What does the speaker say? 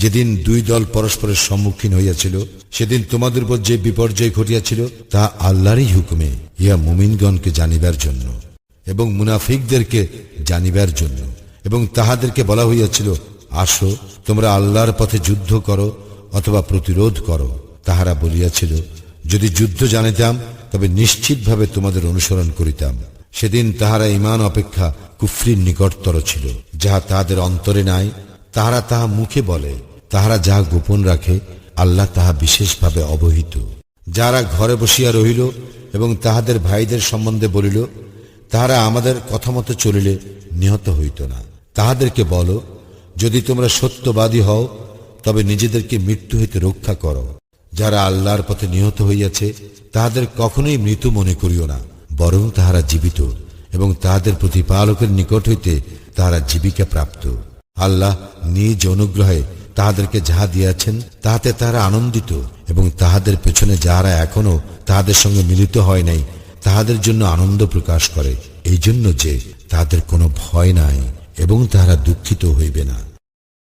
যেদিন দুই দল পরস্পরের সম্মুখীন হইয়াছিল, সেদিন তোমাদের উপর যে বিপর্যয় ঘটিয়াছিল, তা আল্লাহরই হুকুমে ইয়া মুমিনগণকে জানিবার জন্য এবং মুনাফিকদেরকে জানিবার জন্য এবং তাহাদেরকে বলা হইয়াছিল, আসো, তোমরা আল্লাহর পথে যুদ্ধ করো অথবা প্রতিরোধ করো। তাহারা বলিয়াছিল, যদি যুদ্ধ জানিতাম, তবে নিশ্চিতভাবে তোমাদের অনুসরণ করিতাম। সেদিন তাহারা ইমান অপেক্ষা কুফরির নিকটতর ছিল, যাহা তাহাদের অন্তরে নাই, তাহারা তাহা মুখে বলে। তাহারা যা গোপন রাখে, আল্লাহ তাহা বিশেষভাবে অবহিত। যারা ঘরে বসিয়া রহিল এবং তাহাদের ভাইদের সম্বন্ধে বলিল, তাহারা আমাদের কথা মতো চলিলে নিহত হইত না। তাহাদেরকে বলো, যদি তোমরা সত্যবাদী হও, তবে নিজেদেরকে মৃত্যু হইতে রক্ষা করো। যারা আল্লাহর পথে নিহত হইয়াছে, তাহাদের কখনোই মৃত্যু মনে করিও না। বরং তাহারা জীবিত এবং তাহাদের প্রতিপালকের নিকট হইতে তাহারা জীবিকা প্রাপ্ত। আল্লাহ নিজ অনুগ্রহে তাহাদেরকে যাহা দিয়াছেন, তাহাতে তারা আনন্দিত এবং তাহাদের পেছনে যাহারা এখনও তাহাদের সঙ্গে মিলিত হয় নাই, তাহাদের জন্য আনন্দ প্রকাশ করে। এই জন্য যে তাহাদের কোনো ভয় নাই এবং তাহারা দুঃখিত হইবে না।